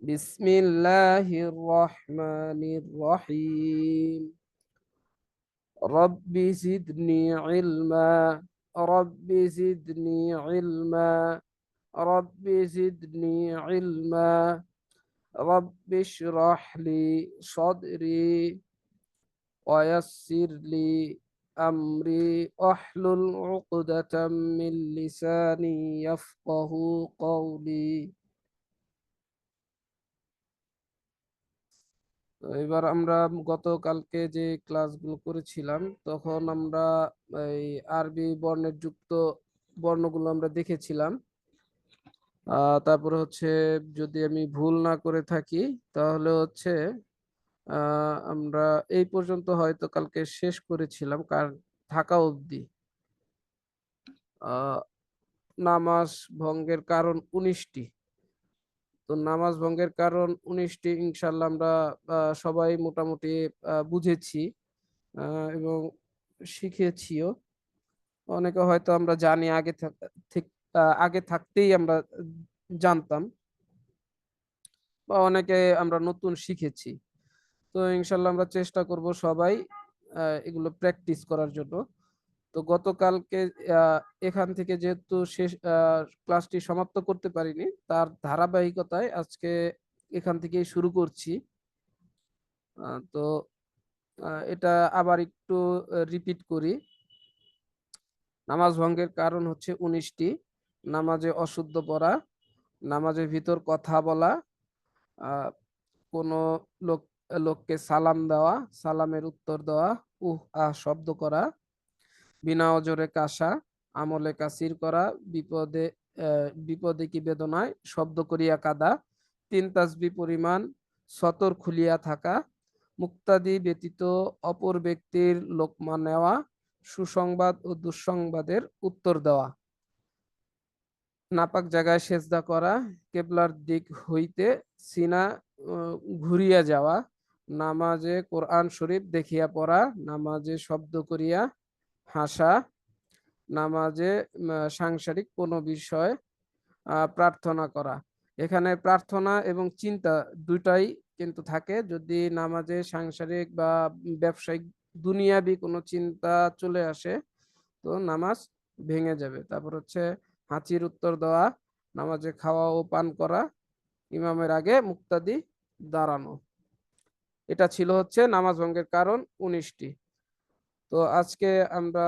بسم الله الرحمن الرحيم. رب زدني علما رب زدني علما رب زدني علما. رب اشرح لي صدري ويسر لي أمري أحلل عقدة من لساني يفقه قولي তো এবার আমরা গতকালকে যে ক্লাসগুলো করেছিলাম তখন আমরা এই আরবি বর্ণের যুক্ত বর্ণগুলো আমরা দেখেছিলাম আহ তারপরে হচ্ছে যদি আমি ভুল না করে থাকি তাহলে হচ্ছে আহ আমরা এই পর্যন্ত হয়তো কালকে শেষ করেছিলাম, কার থাকা অবধি। নামাজ ভঙ্গের কারণ উনিশটি। তো নামাজ ভঙ্গের কারণ উনিশটি ইনশাল্লাহ আমরা সবাই মোটামুটি বুঝেছি এবং শিখেছিও। অনেকে হয়তো আমরা জানি আগে আগে থাকতেই আমরা জানতাম। বা অনেকে আমরা নতুন শিখেছি। তো ইনশাল্লাহ আমরা চেষ্টা করব সবাই এগুলো প্র্যাকটিস করার জন্য। তো গতকালকে এখান থেকে যেহেতু শেষ ক্লাসটি সমাপ্ত করতে পারিনি, তার ধারাবাহিকতায় আজকে এখান থেকেই শুরু করছি। তো এটা আবার একটু রিপিট করি। নামাজ ভঙ্গের কারণ হচ্ছে উনিশটি। নামাজে অশুদ্ধ পড়া, নামাজের ভিতর কথা বলা কোনো লোক লোককে সালাম দেওয়া, সালামের উত্তর দেওয়া, উহ আহ শব্দ করা, বিনা অজরে কাশা, আমলে কাসির করা, বিপদে বিপদে কি বেদনায়, শব্দ করিয়া কাদা, তিন তাসবি পরিমাণ, সতর খুলিয়া থাকা, মুক্তাদি ব্যতীত অপর ব্যক্তির লোকমা নেওয়া, সুসংবাদ ও দুঃসংবাদের উত্তর দেওয়া। নাপাক জায়গায় সেজদা করা, কেবলার দিক হইতে সিনা ঘুরিয়া যাওয়া নামাজে কোরআন শরীফ দেখিয়া পড়া, নামাজে শব্দ করিয়া হাসা, নামাজে সাংসারিক কোনো বিষয় প্রার্থনা করা। এখানে প্রার্থনা এবং চিন্তা দুটাই কিন্তু থাকে। যদি নামাজে সাংসারিক বা ব্যবসায়িক দুনিয়াবি কোনো চিন্তা চলে আসে, তো নামাজ ভেঙে যাবে। তারপর হচ্ছে হাঁচির উত্তর দেওয়া, নামাজে খাওয়া ও পান করা, ইমামের আগে মুক্তাদি দাঁড়ানো। এটা ছিল হচ্ছে নামাজ ভঙ্গের কারণ উনিশটি। তো আজকে আমরা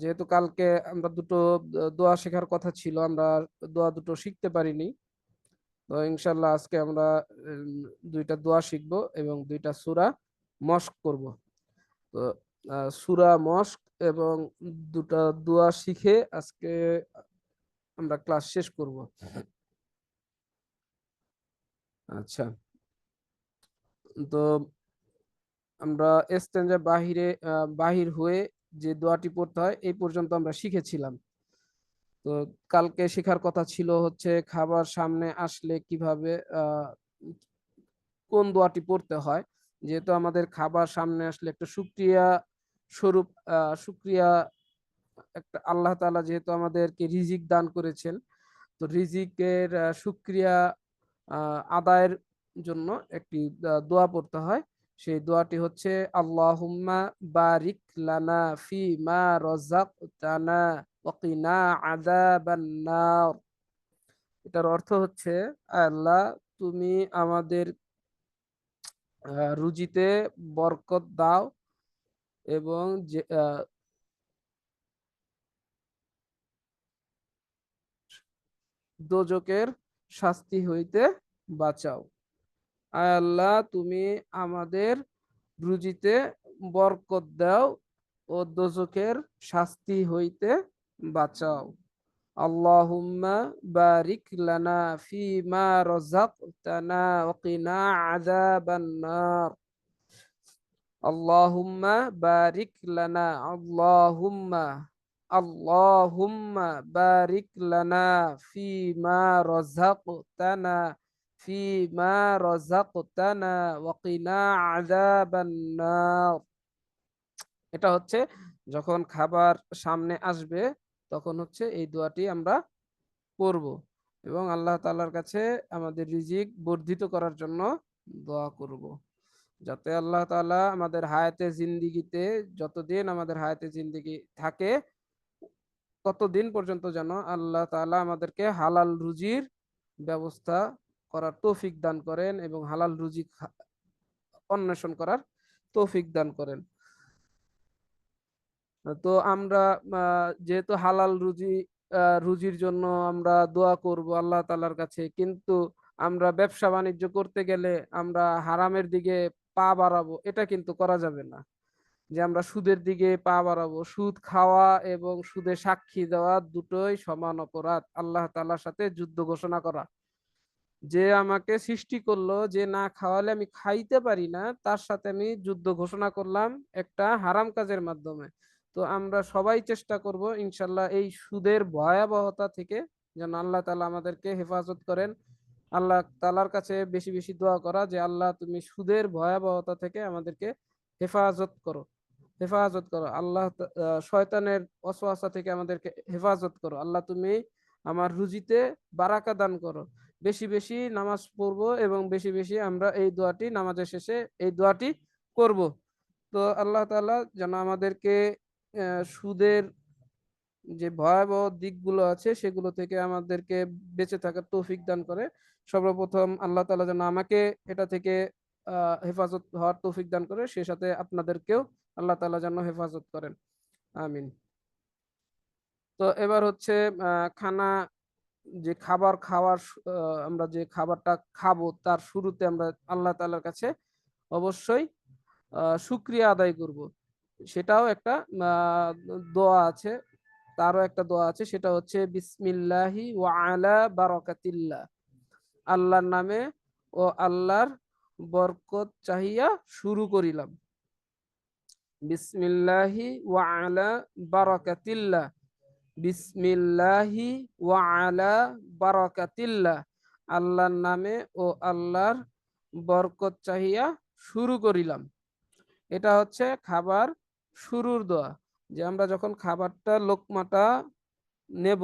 যেহেতু কালকে আমরা দুটো দোয়া শেখার কথা ছিল আমরা দোয়া দুটো শিখতে পারিনি তো ইনশাল্লাহ আজকে আমরা দুইটা দোয়া শিখব এবং দুইটা সুরা মস্ক করব। তো সুরা মস্ক এবং দুটা দোয়া শিখে আজকে আমরা ক্লাস শেষ করব। আচ্ছা। তো আমরা এস্তেঞ্জা বাহিরে বাহির হয়ে যে দোয়াটি পড়তে হয় এই পর্যন্ত আমরা শিখেছিলাম। তো কালকে শেখার কথা ছিল হচ্ছে খাবার সামনে আসলে কীভাবে কোন দোয়াটি পড়তে হয়। যেহেতু আমাদের খাবার সামনে আসলে একটা শুক্রিয়া স্বরূপ আহ, শুক্রিয়া একটা আল্লাহ তাআলা যেহেতু আমাদেরকে রিজিক দান করেছেন তো রিজিকের আহ, আদায়ের জন্য একটি দোয়া পড়তে হয়। সেই দোয়াটি হচ্ছে বারিক লানা ফি মা এটার অর্থ হচ্ছে, আল্লাহ, তুমি আমাদের রুজিতে বরকত দাও এবং যে দোজকের শাস্তি হইতে বাঁচাও। আল্লাহ, তুমি আমাদের রুজিতে বরকত দাও ও দোজকের শাস্তি হইতে বাঁচাও। আল্লাহুম্মা বারিক লানা ফিমা রাযাকতানা ওয়া কিনা আযাবান নার আল্লাহুম্মা বারিক লানা, আল্লাহুম্মা আল্লাহুম্মা বারিক লানা ফিমা রাযাকতানা ফিমা রাযাকতানা ওয়া কিনা আযাবান নার এটা হচ্ছে যখন খাবার সামনে আসবে, তখন হচ্ছে এই দোয়াটি আমরা পড়ব এবং আল্লাহ তাআলার কাছে আমাদের রিজিক বর্ধিত করার জন্য দোয়া করব। যাতে আল্লাহ তাআলা আমাদের হায়াতে জিন্দিগিতে যতদিন আমাদের হায়াতে জিন্দিগি থাকে, ততদিন পর্যন্ত যেন আল্লাহ তাআলা আমাদেরকে হালাল রুজির ব্যবস্থা করার তৌফিক দান করেন এবং হালাল রুজি অন্বেষণ করার তৌফিক দান করেন। তো আমরা যেহেতু হালাল রুজি রুজির জন্য আমরা দোয়া করব আল্লাহ তাআলার কাছে, কিন্তু আমরা ব্যবসা বাণিজ্য করতে গেলে আমরা হারামের দিকে পা বাড়াবো, এটা কিন্তু করা যাবে না। যে আমরা সুদের দিকে পা বাড়াবো, সুদ খাওয়া এবং সুদে সাক্ষী দেওয়া দুটোই সমান অপরাধ, আল্লাহ তালার সাথে যুদ্ধ ঘোষণা করা। যে আমাকে সৃষ্টি করল যে না খাওয়ালে আমি খাইতে পারি না, তার সাথে আমি যুদ্ধ ঘোষণা করলাম একটা হারাম কাজের মাধ্যমে। তো আমরা সবাই চেষ্টা করব ইনশাল্লাহ এই সুদের ভয়াবহতা থেকে যেন আল্লাহ তালা আমাদেরকে হেফাজত করেন। আল্লাহ তালার কাছে বেশি বেশি দোয়া করা যে আল্লাহ তুমি সুদের ভয়াবহতা থেকে আমাদেরকে হেফাজত করো হেফাজত করো। আল্লাহ শয়তানের ওয়াসওয়াসা থেকে আমাদেরকে হেফাজত করো। আল্লাহ তুমি আমার রুজিতে বারাকা দান করো। বেশি বেশি নামাজ পড়ব এবং বেশি বেশি আমরা এই দোয়াটি নামাজের শেষে এই দোয়াটি করব। তো আল্লাহ তাআলা যেন আমাদেরকে সুদের যে ভয়াবহ দিকগুলো আছে সেগুলো থেকে আমাদেরকে বেঁচে থাকার তৌফিক দান করে। সর্বপ্রথম আল্লাহ তালা যেন আমাকে এটা থেকে হেফাজত হওয়ার তৌফিক দান করে, সে সাথে আপনাদেরকেও আল্লাহ তাআলা যেন হেফাজত করেন। আমিন। তো এবার হচ্ছে খানা যে খাবার খাওয়ার আমরা যে খাবারটা খাব তার শুরুতে আমরা আল্লাহ তাআলার কাছে অবশ্যই আহ, শুকরিয়া আদায় করব। সেটাও একটা দোয়া আছে তারও একটা দোয়া আছে সেটা হচ্ছে বিসমিল্লাহি ওয়া আলা বারাকাতিল্লাহ। আল্লাহর নামে ও আল্লাহর বরকত চাহিয়া শুরু করিলাম। বিসমিল্লাহি ওয়া আলা বারাকাতিল্লাহ। বিসমিল্লাহি ওয়া আলা বারাকাতিল্লাহ। আল্লাহর নামে ও আল্লাহর বরকত চাহিয়া শুরু করিলাম। এটা হচ্ছে খাবার শুরুর দোয়া। যে আমরা যখন খাবারটা লোকমাটা নেব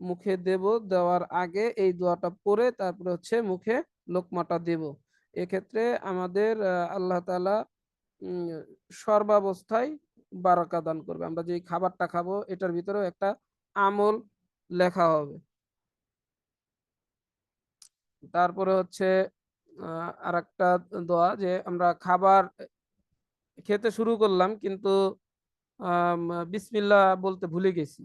মুখে দেব দেওয়ার আগে এই দোয়াটা পড়ে তারপরে হচ্ছে মুখে লোকমাটা দেব। এক্ষেত্রে আমাদের আল্লাহ উম, সর্বাবস্থায় বারাকা দান করবে। আমরা যে খাবারটা খাব এটার ভিতরেও একটা আমল লেখা হবে। তারপরে হচ্ছে আর একটা দোয়া যে আমরা খাবার খেতে শুরু করলাম কিন্তু আম, বিসমিল্লাহ বলতে ভুলে গেছি।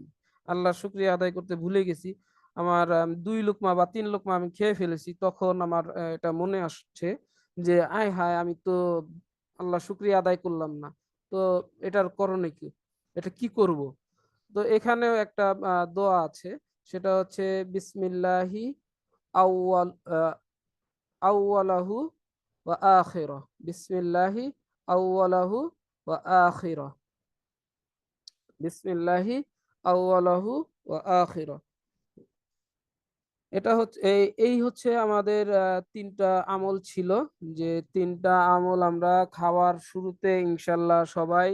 আল্লাহ শুক্রিয়া আদায় করতে ভুলে গেছি। আমার আম, দুই লোকমা বা তিন লোকমা আমি খেয়ে ফেলেছি। তখন আমার এটা মনে আসছে যে আয় হায় আমি তো আল্লাহ শুক্রিয়া আদায় করলাম না। তো এটার করণে কি? এটা কি করব? তো এখানেও একটা দোয়া আছে। সেটা হচ্ছে, বিসমিল্লাহি আউয়াল আউয়ালাহু ওয়া আখিরা বিসমিল্লাহি আউয়ালাহু ওয়া আখিরা বিসমিল্লাহি আউয়ালাহু ওয়া আখিরা এটা হচ্ছে, এই হচ্ছে আমাদের তিনটা আমল ছিল যে তিনটা আমল আমরা খাওয়ার শুরুতে ইনশাল্লাহ সবাই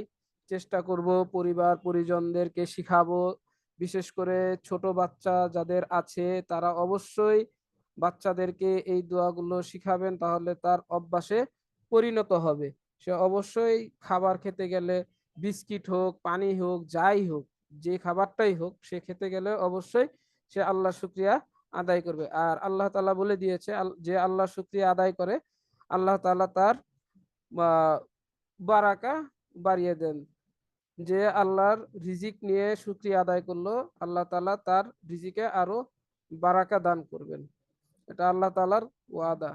চেষ্টা করব পরিবার পরিজনদেরকে শিখাবো। বিশেষ করে ছোট বাচ্চা যাদের আছে তারা অবশ্যই বাচ্চাদেরকে এই দোয়াগুলো শিখাবেন তাহলে তার অভ্যাসে পরিণত হবে। সে অবশ্যই খাবার খেতে গেলে বিস্কিট হোক, পানি হোক, যাই হোক, যে খাবারটাই হোক সে খেতে গেলে অবশ্যই সে আল্লাহ শুক্রিয়া আদায় করবে। আর আল্লাহ তালা বলে দিয়েছে যে আল্লাহ শুক্রিয়া আদায় করে, আল্লাহ তাআলা তার বারাকা বাড়িয়ে দেন। যে আল্লাহর রিজিক নিয়ে শুক্রিয়া আদায় করল, আল্লাহ তালা তার রিজিকে আরও বারাকা দান করবেন। এটা আল্লাহ তালার ওয়াদা।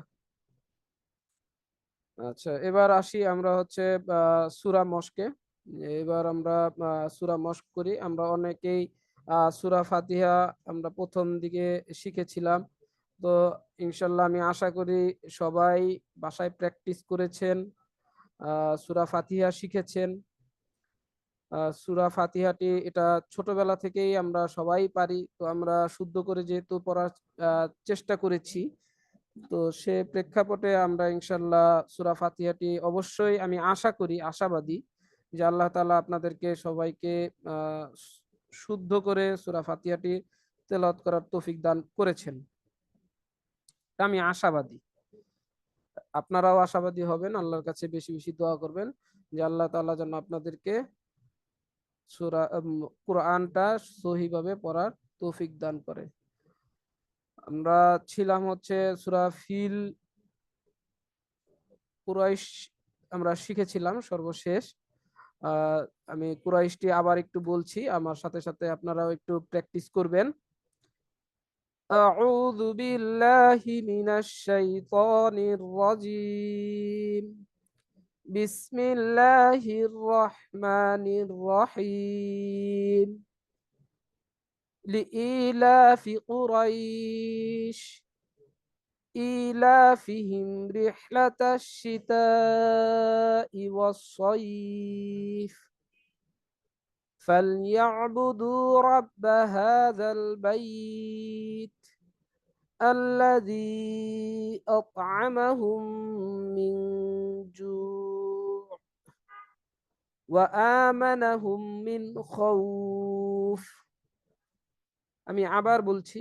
আচ্ছা এবার আসি আমরা হচ্ছে সূরা মস্কে। এবার আমরা সূরা মস্ক করি। আমরা অনেকেই সূরা ফাতিহা আমরা প্রথম দিকে শিখেছিলাম। তো ইনশাল্লাহ আমি আশা করি সবাই বাসায় প্র্যাকটিস করেছেন সুরা ফাতিহা শিখেছেন। সুরা ফাতিহাটি এটা ছোটবেলা থেকেই আমরা সবাই পারি, তো আমরা শুদ্ধ করে যেহেতু পড়ার চেষ্টা করেছি, তো সে প্রেক্ষাপটে আমরা ইনশাল্লাহ সুরা ফাতিহাটি অবশ্যই আমি আশা করি, আশাবাদী যে আল্লাহ তাআলা আপনাদেরকে সবাইকে শুদ্ধ করে সুরা ফাতিয়াটি তেলাওয়াত করার তৌফিক দান করেছেন। আমি আশাবাদী। আপনারাও আশাবাদী হবেন, আল্লাহর কাছে বেশি বেশি দোয়া করবেন যে আল্লাহ তাআলা যেন আপনাদেরকে সূরা কোরআনটা সহিভাবে পড়ার তৌফিক দান করে। আমরা ছিলাম হচ্ছে সুরা ফিল কুরাইশ, আমরা শিখেছিলাম সর্বশেষ। আমি কুরাইশটি আবার একটু বলছি আমার সাথে সাথে আপনারাও একটু প্র্যাকটিস করবেন أعوذ بالله من الشيطان الرجيم بسم الله الرحمن الرحيم لإيلاف قريش إيلافهم رحلة الشتاء والصيف فليعبدوا رب هذا البيت الذي أطعمهم من جوع وآمنهم من خوف আমি আবার বলছি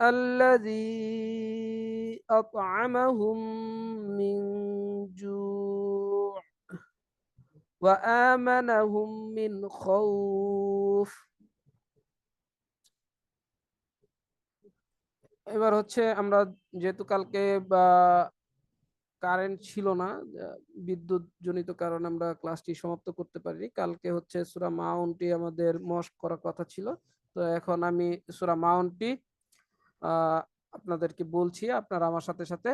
الذي أطعمهم من جوع وآمنهم من خوف এবার হচ্ছে আমরা যেহেতু কালকে বা কারেন্ট ছিল না বিদ্যুৎ জনিত কারণে আমরা ক্লাসটি সমাপ্ত করতে পারিনি কালকে হচ্ছে সুরা মাউন্টটি আমাদের মস্ক করার কথা ছিল তো এখন আমি সুরা মাউন্টটি আপনাদেরকে বলছি আপনারা আমার সাথে সাথে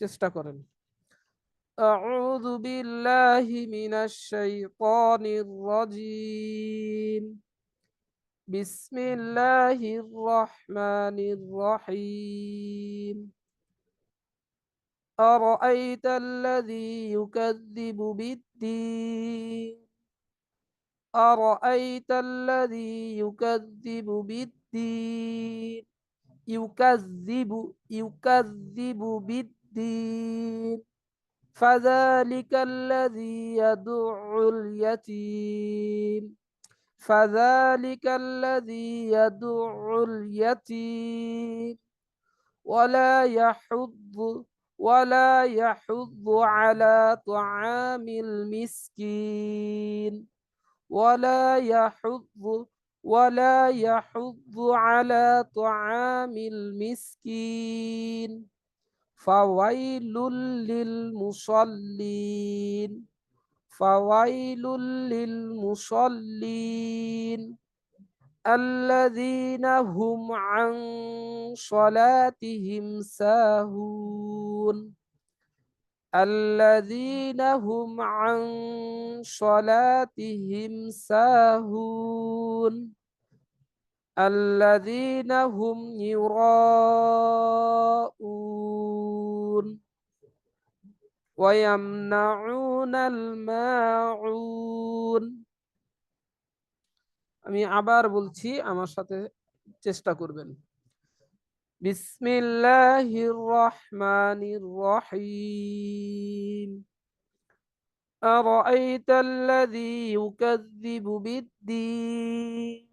চেষ্টা করেন أعوذ بالله من الشيطان الرجيم بسم الله الرحمن الرحيم أرأيت الذي يكذب بالدين أرأيت الذي يكذب بالدين يكذب يكذب بالدين. فذلك الذي يدع اليتيم. فذلك الذي يدع اليتيم. ولا يحض ولا يحض على طعام المسكين. ولا يحض ولا يحض على طعام المسكين. فويل للمصلين. فويل للمصلين. الذين هم عن صلاتهم ساهون. الذين هم عن صلاتهم ساهون. الذين هم يراءون ويمنعون الماعون আমি আবার বলছি আমার সাথে চেষ্টা করবেন বিসমিল্লাহির রহমানির রহিম أرأيت الذي يكذب بالدين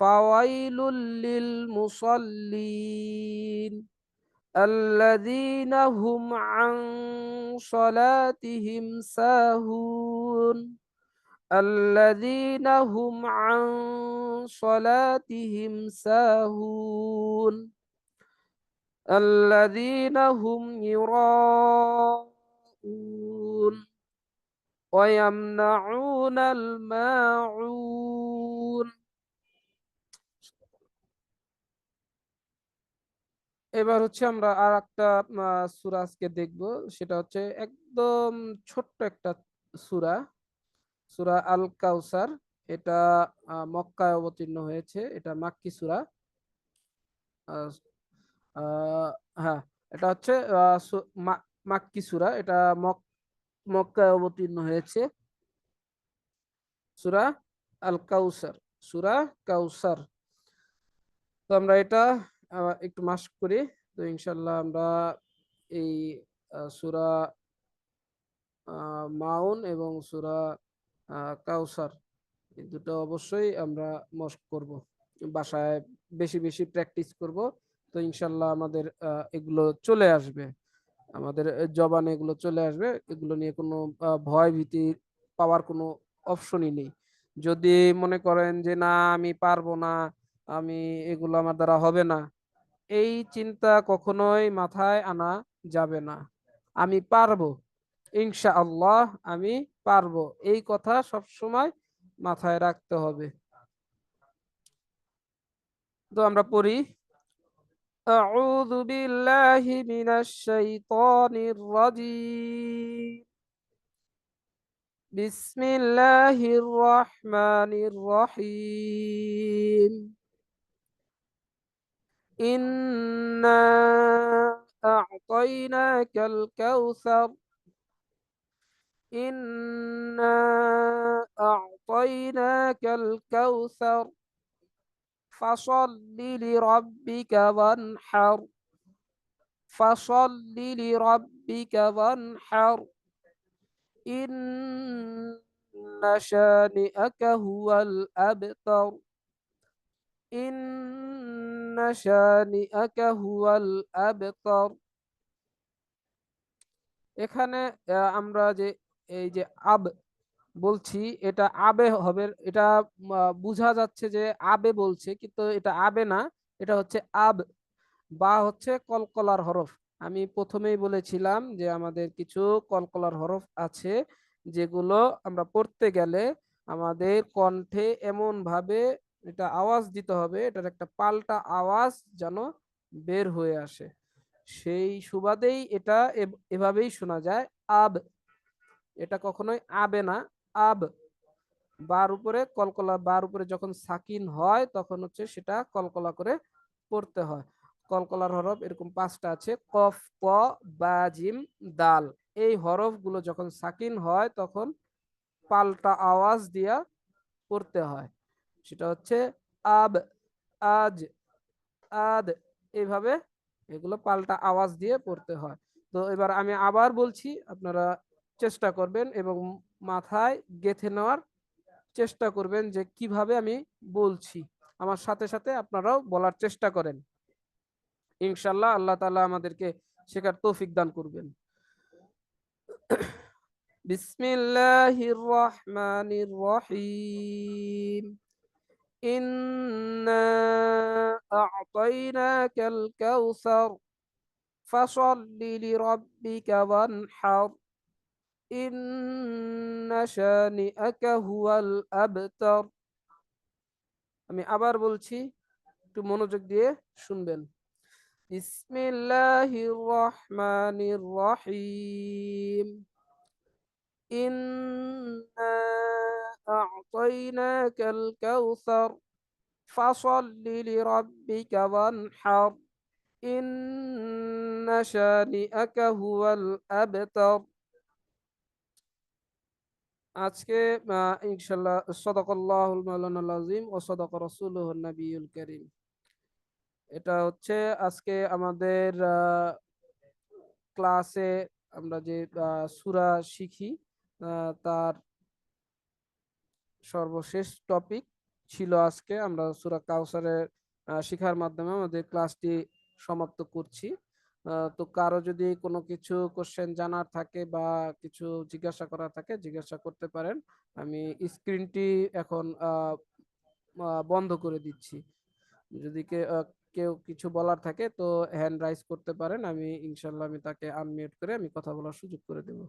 فويل للمصلين الذين هم عن صلاتهم ساهون الذين هم عن صلاتهم ساهون الذين هم يراءون ويمنعون الماعون এবার হচ্ছে আমরা আর একটা সূরা আজকে দেখব। সেটা হচ্ছে একদম ছোট্ট একটা সূরা। সুরা আল কাউসার এটা মক্কায় অবতীর্ণ হয়েছে। এটা মাক্কি সূরা। হ্যাঁ এটা হচ্ছে মাক্কি সূরা। এটা মক- মক্কায় অবতীর্ণ হয়েছে। সুরা আল কাউসার সূরা কাউসার। তো আমরা এটা একটু মাস্ক করি, তো ইনশাল্লাহ আমরা এই সুরা মাউন এবং সুরা কাউসার এই দুটো অবশ্যই আমরা মস্ক করব। বাসায় বেশি বেশি প্র্যাকটিস করব, তো ইনশাল্লাহ আমাদের এগুলো চলে আসবে। আমাদের জবান এগুলো চলে আসবে, এগুলো নিয়ে কোনো ভয় ভীতি পাওয়ার কোনো অপশনই নেই। যদি মনে করেন যে, না, আমি পারব না, আমি এগুলো আমার দ্বারা হবে না এই চিন্তা কখনোই মাথায় আনা যাবে না আমি পারবো ইনশা আল্লাহ আমি পারবো এই কথা সব সময় মাথায় রাখতে হবে তো আমরা পড়ি أعوذ بالله من الشيطان الرجيم بسم الله الرحمن الرحيم إنا أعطيناك الكوثر. إنا أعطيناك الكوثر. فصل لربك وانحر. فصل لربك وانحر. إن شانئك هو الأبتر. إن شانئك هو الأبتر এখানে আহ, আমরা যে এই যে আব বলছি এটা আবে হবে এটা আহ, বোঝা যাচ্ছে যে আবে বলছে কিন্তু এটা আবে না এটা হচ্ছে আব বা হচ্ছে কলকলার হরফ আমি প্রথমেই বলেছিলাম যে আমাদের কিছু কলকলার হরফ আছে যেগুলো আমরা পড়তে গেলে আমাদের কণ্ঠে এমন ভাবে এটা আওয়াজ দিতে হবে, এটার একটা পাল্টা আওয়াজ যেন বের হয়ে আসে। সেই সুবাদেই এটা এভাবেই শোনা যায়, আব। এটা কখনোই আবে না, আব। বার উপরে, কলকলা বার উপরে যখন সাকিন হয়, তখন হচ্ছে সেটা কলকলা করে পড়তে হয়। কলকলার হরফ এরকম পাঁচটা আছে, কফ ক বা, জিম, দাল। এই হরফগুলো যখন সাকিন হয়, তখন পাল্টা আওয়াজ দিয়া পড়তে হয়। সেটা হচ্ছে আব, আজ, আদ। এইভাবে এগুলো পাল্টা আওয়াজ দিয়ে পড়তে হয়। তো এবার আমি আবার বলছি, আপনারা চেষ্টা করবেন এবং মাথায় গেঁথে নেওয়ার চেষ্টা করবেন যে কীভাবে আমি বলছি। আমার সাথে সাথে আপনারাও বলার চেষ্টা করেন। ইনশাল্লাহ আল্লাহ তালা আমাদেরকে শেখার তৌফিক দান করবেন। বিসমিল্লাহির রহমানির রহিম। إنا أعطيناك الكوثر فصل لربك وانحر إن شانئك هو الأبتر আমি আবার বলছি একটু মনোযোগ দিয়ে শুনবেন বিসমিল্লাহির রহমানির রহিম إنا أعطيناك الكوثر فصل لربك وانحر إن شانئك هو الأبتر আজকে আহ, ইনশাল্লাহ সদাকল্লাহুল মাওলানাল আযীম ও সদাক রাসূলুহুন নবিয়ুল কারীম এটা হচ্ছে আজকে আমাদের আহ, ক্লাসে আমরা যে আহ, সূরা শিখি আহ, তার সর্বশেষ টপিক ছিল আজকে। আমরা সূরা কাউসারের শিখার মাধ্যমে আমাদের ক্লাসটি সমাপ্ত করছি। তো কারও যদি কোনো কিছু কোশ্চেন জানার থাকে বা কিছু জিজ্ঞাসা করার থাকে, জিজ্ঞাসা করতে পারেন। আমি স্ক্রিনটি এখন বন্ধ করে দিচ্ছি। যদি কেউ কিছু বলার থাকে তো হ্যান্ড রাইজ করতে পারেন। আমি ইনশাল্লাহ আমি তাকে আনমিউট করে আমি কথা বলার সুযোগ করে দেবো।